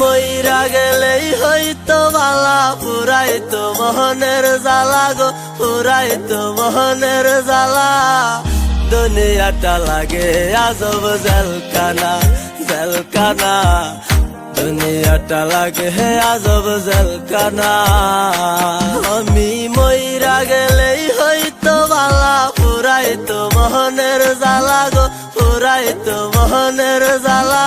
মইরা গেলেই হইতো বালা পুরাইতো মোহনের জ্বালা গো পুরাইতো মোহনের জ্বালা। দুনিয়াটা লাগে আজব জেলকানা জেলকানা দুনিয়াটা লাগে হে আজব জেলকানা আমি মইরা গেলেই হইতো বালা পুরাইতো মোহনের জ্বালা গো পুরাইতো মোহনের জ্বালা।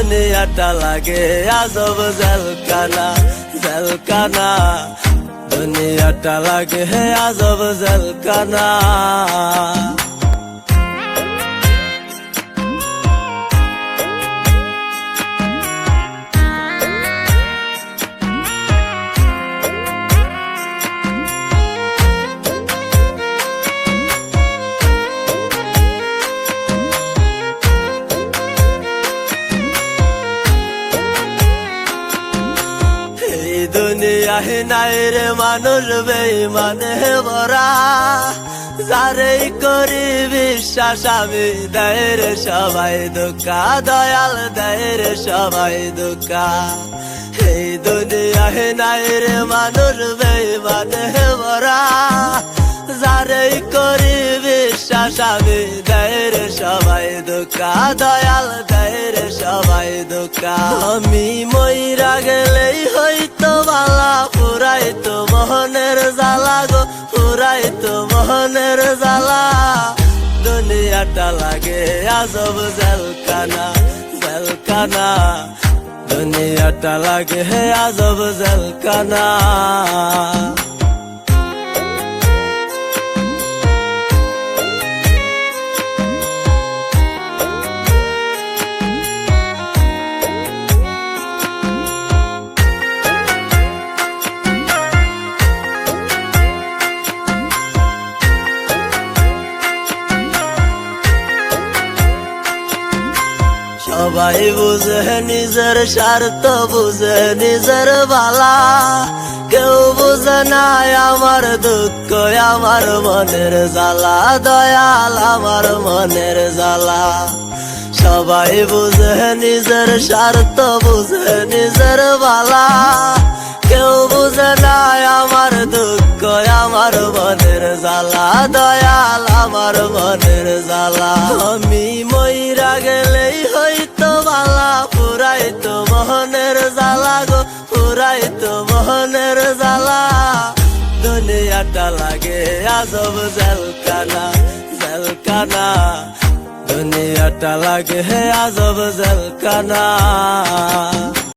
দুনিয়াটা লাগে আজব জলকানা জেলকানা দুনিয়াটা লাগে হে আজব জেলকানা দুনিয়ায় নাই রে মানুষ বেইমানে ভরা যারেই করি বিশ্বাস আমি দেয় রে সবাই দুঃখা দয়াল দেয় রে সবাই দুঃখা এই দুনিয়ায় নাই রে মানুষ বেইমানে ভরা যারেই করি বিশ্বাস আমি দেয় রে সবাই দুঃখা, দয়াল দেয় রে সবাই দুঃখা। আমি মইরা গেলেই হইতো বালা, পুরাইতো মোহনের জ্বালা গো, পুরাইতো মোহনের জ্বালা। দুনিয়াটা লাগে আজব জেলকানা জেলকানা দুনিয়াটা লাগে হে আজব জেলকানা সবাই বুঝে, নিজের স্বার্থ বুঝে, নিজের বালা। কেউ বুঝে নাই আমার দুঃখ, আমার মনের জ্বালা। দয়াল আমার মনের জ্বালা। সবাই বুঝে, নিজের স্বার্থ বুঝে, নিজের বালা। কেউ বুঝে নাই আমার দুঃখ, আমার মনের জ্বালা। দয়াল আমার মনের জ্বালা। আমি মইরা গেলেই মোহনের জ্বালা দুনিয়াটা লাগে আজব জেলকানা জেলকানা দুনিয়াটা লাগে হে আজব জেলকানা